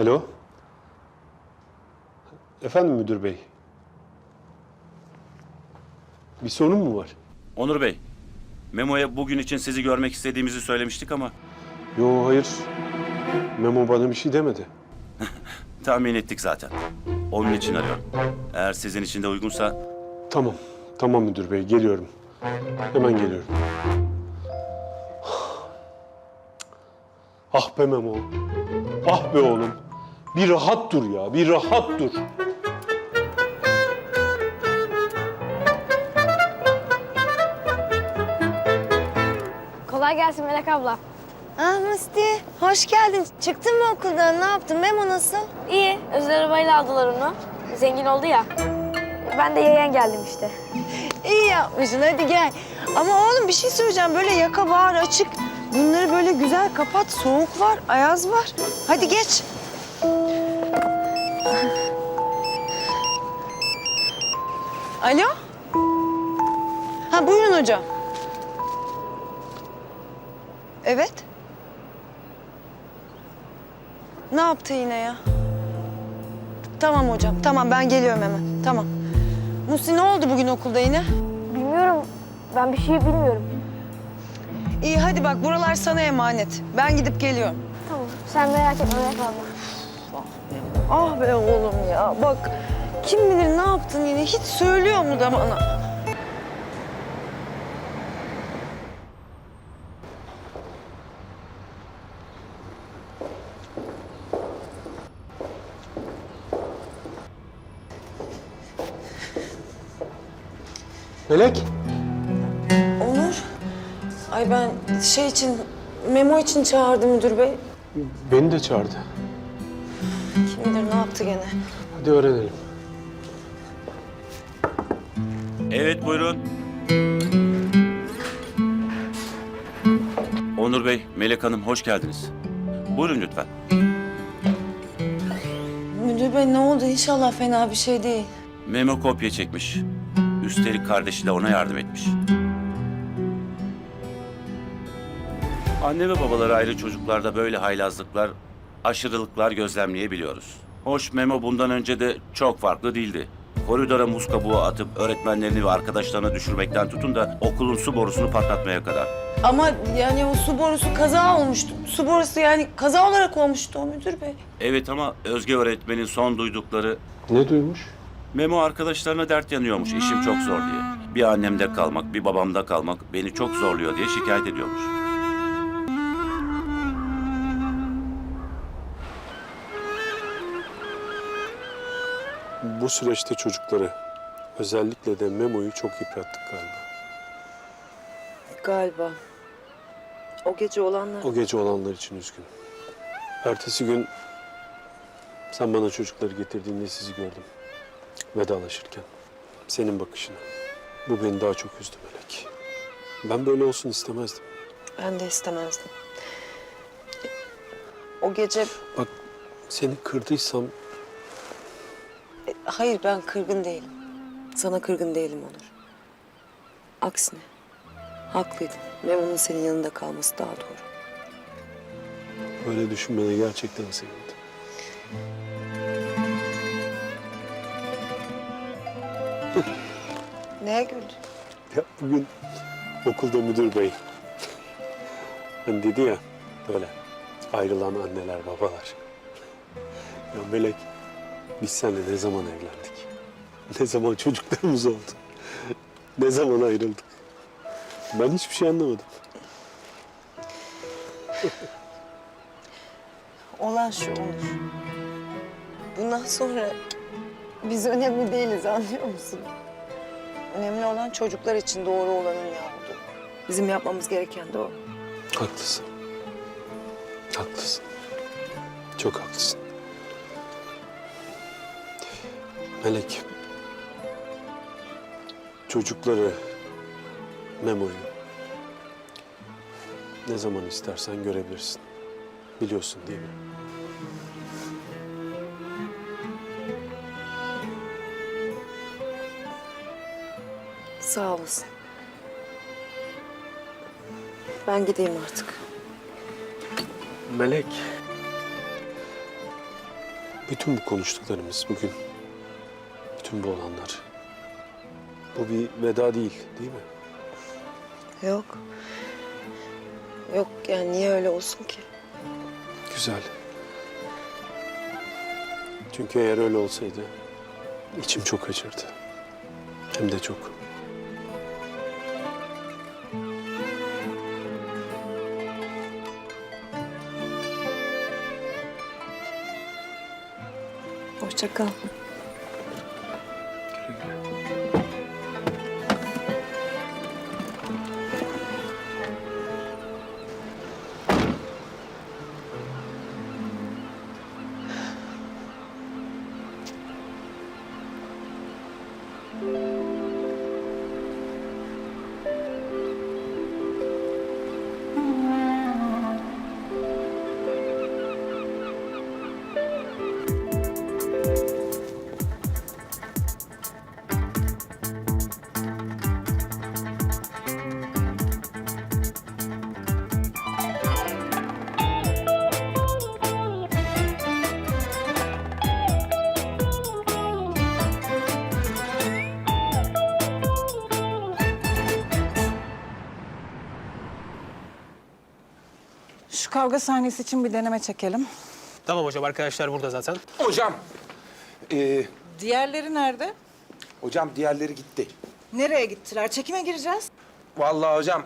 Alo? Efendim müdür bey? Bir sorun mu var? Onur Bey, Memo'ya bugün için sizi görmek istediğimizi söylemiştik ama Yo hayır. Memo bana bir şey demedi. tahmin ettik zaten. Onun için arıyorum. Eğer sizin için de uygunsa Tamam. Tamam müdür bey geliyorum. Hemen geliyorum. Ah be Memo. Ah be oğlum. Bir rahat dur ya. Bir rahat dur. Kolay gelsin Melek abla. Ah Musti, hoş geldin. Çıktın mı okuldan? Ne yaptın? Memo nasıl? İyi, özel arabayla aldılar onu. Zengin oldu ya. Ben de yeğen geldim işte. İyi yapmışsın, hadi gel. Ama oğlum bir şey söyleyeceğim. Böyle yaka bağır açık. Bunları böyle güzel kapat. Soğuk var, ayaz var. Hadi geç. Alo? Ha buyurun hocam. Evet. Ne yaptı yine ya? Tamam hocam, tamam ben geliyorum hemen. Tamam. Musi ne oldu bugün okulda yine? Bilmiyorum, ben bir şey bilmiyorum. İyi hadi bak buralar sana emanet. Ben gidip geliyorum. Tamam, sen merak etme Melek abla. Ah be oğlum ya bak kim bilir ne yaptın yine hiç söylüyor mu da bana? Melek. Onur. Ay ben şey için memo için çağırdı müdür bey. Beni de çağırdı. Kim bilir ne yaptı gene. Hadi öğrenelim. Evet buyurun. Onur Bey, Melek Hanım hoş geldiniz. Buyurun lütfen. Müdür bey ne oldu İnşallah fena bir şey değil. Memo kopya çekmiş. Üstelik kardeşi de ona yardım etmiş. Anne ve babaları ayrı çocuklarda böyle haylazlıklar, aşırılıklar gözlemleyebiliyoruz. Hoş Memo bundan önce de çok farklı değildi. Koridora muz kabuğu atıp öğretmenlerini ve arkadaşlarını düşürmekten tutun da okulun su borusunu patlatmaya kadar. Ama yani o su borusu kaza olmuştu. Su borusu yani kaza olarak olmuştu o müdür bey. Evet ama Özge öğretmenin son duydukları Ne duymuş? Memo arkadaşlarına dert yanıyormuş işim çok zor diye. Bir annemde kalmak, bir babamda kalmak beni çok zorluyor diye şikayet ediyormuş. Bu süreçte çocukları, özellikle de Memo'yu çok yıprattık galiba. Galiba. O gece olanlar... O gece olanlar için üzgünüm. Ertesi gün sen bana çocukları getirdiğinde sizi gördüm. Vedalaşırken. Senin bakışına. Bu beni daha çok üzdü Melek. Ben böyle olsun istemezdim. Ben de istemezdim. O gece... Bak seni kırdıysam Hayır ben kırgın değilim. Sana kırgın değilim Onur. Aksine haklıydın. Memo'nun senin yanında kalması daha doğru. böyle düşünmene gerçekten sevindim. Neye güldün? Ya bugün okulda müdür bey hani dedi ya böyle ayrılan anneler babalar. Ya Melek biz seninle ne zaman evlendik? Ne zaman çocuklarımız oldu? Ne zaman ayrıldık? Ben hiçbir şey anlamadım. Olan şu Onur. Bundan sonra biz önemli değiliz anlıyor musun? Önemli olan çocuklar için doğru olanın ne olduğu. Bizim yapmamız gereken de o. Haklısın. Haklısın. Çok haklısın. Melek. Çocukları, Memo'yu ne zaman istersen görebilirsin. Biliyorsun değil mi? Sağ olasın. Ben gideyim artık. Melek. Bütün bu konuştuklarımız bugün, bütün bu olanlar. Bu bir veda değil, değil mi? Yok. Yok yani niye öyle olsun ki? Güzel. Çünkü eğer öyle olsaydı içim çok acırdı. Hem de çok. Hoşça kal. Şu kavga sahnesi için bir deneme çekelim. Tamam hocam arkadaşlar burada zaten. Hocam, ee, Diğerleri nerede? hocam diğerleri gitti. Nereye gittiler? Çekime gireceğiz. Vallahi hocam,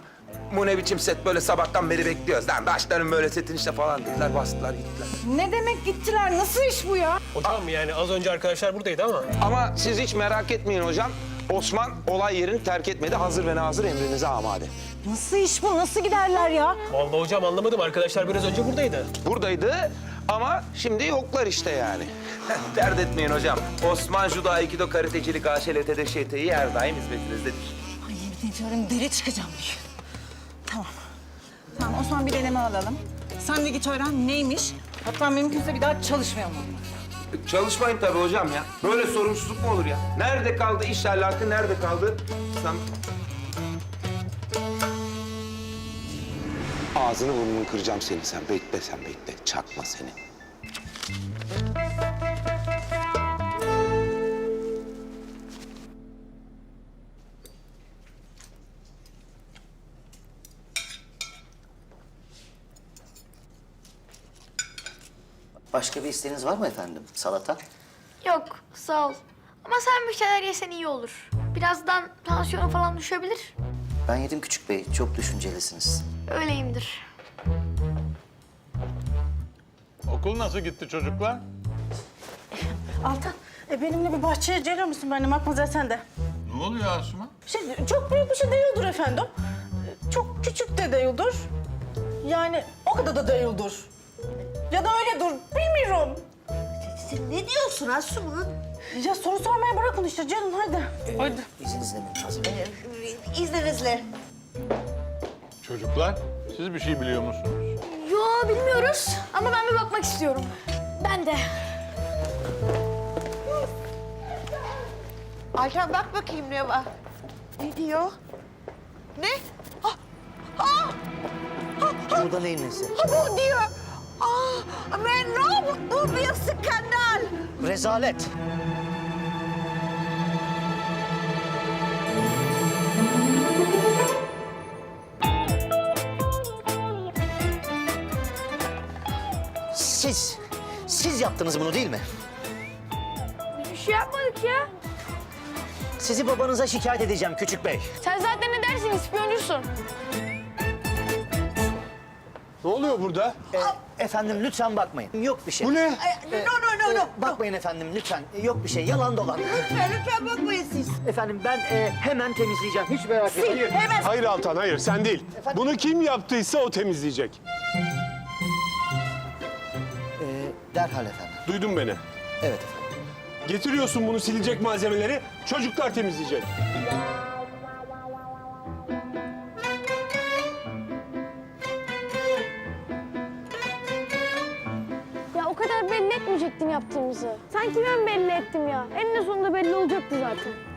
bu ne biçim set böyle sabahtan beri bekliyoruz. Lan başlarım böyle setin işte falan dediler, bastılar gittiler. Ne demek gittiler? Nasıl iş bu ya? Hocam yani az önce arkadaşlar buradaydı ama. Ama siz hiç merak etmeyin hocam. Osman olay yerini terk etmedi. Hazır ve nazır emrinize amade. Nasıl iş bu? Nasıl giderler ya? Vallahi hocam anlamadım arkadaşlar biraz önce buradaydı. Buradaydı ama şimdi yoklar işte yani. Dert etmeyin hocam. Osman Judo, Aikido, Karatecilik, AŞLT'de ŞT'yi her daim hizmetinizdedir. Ay yemin ediyorum deli çıkacağım bir gün. Tamam. Tamam o zaman bir deneme alalım. Sen de git öğren neymiş. Hatta mümkünse bir daha çalışmayalım. Çalışmayın tabii hocam ya. Böyle sorumsuzluk mu olur ya? Nerede kaldı iş ahlakı, nerede kaldı? Sen... Ağzını burnunu kıracağım seni sen. Bekle sen bekle. Çakma seni. Başka bir isteğiniz var mı efendim? Salata? Yok sağ ol. Ama sen bir şeyler yesen iyi olur. Birazdan tansiyonu falan düşebilir. Ben yedim küçük bey. Çok düşüncelisiniz. Öyleyimdir. Okul nasıl gitti çocuklar? Altan, e, benimle bir bahçeye gelir misin benimle Matmazel sen de? Ne oluyor Asuman? Şey, çok büyük bir şey değildir efendim. E, Çok küçük de değildir. Yani o kadar da değildir. Ya da öyledir, bilmiyorum. Sen ne diyorsun Asuman? Ya soru sormaya bırakın işte canım hadi. Hadi. İzninizle mi lazım? İzninizle. Çocuklar, siz bir şey biliyor musunuz? Yo bilmiyoruz ama ben bir bakmak istiyorum. Ben de. Altan bak bakayım ne var. Ne diyor? Ne? Ah, ah, Burada neyin nesi? ah, bu diyor. Ne yapayım? Bu bir skandal. Rezalet. Siz, siz yaptınız bunu değil mi? Biz bir şey yapmadık ya. Sizi babanıza şikayet edeceğim küçük bey. Sen zaten ne dersin ispiyoncusun. Ne oluyor burada? E, efendim lütfen bakmayın. Yok bir şey. Bu ne? No, no, no, no. Bakmayın efendim lütfen. E, Yok bir şey. Yalan dolan. Lütfen, lütfen bakmayın siz. efendim ben e, hemen temizleyeceğim. Hiç merak etmeyin. Hemen. Hayır Altan, hayır sen değil. Bunu kim yaptıysa o temizleyecek. E, derhal efendim. Duydun beni. Evet efendim. Getiriyorsun bunu silecek malzemeleri, çocuklar temizleyecek. Ya etmeyecektin yaptığımızı. Sanki ben belli ettim ya. Eninde sonunda belli olacaktı zaten.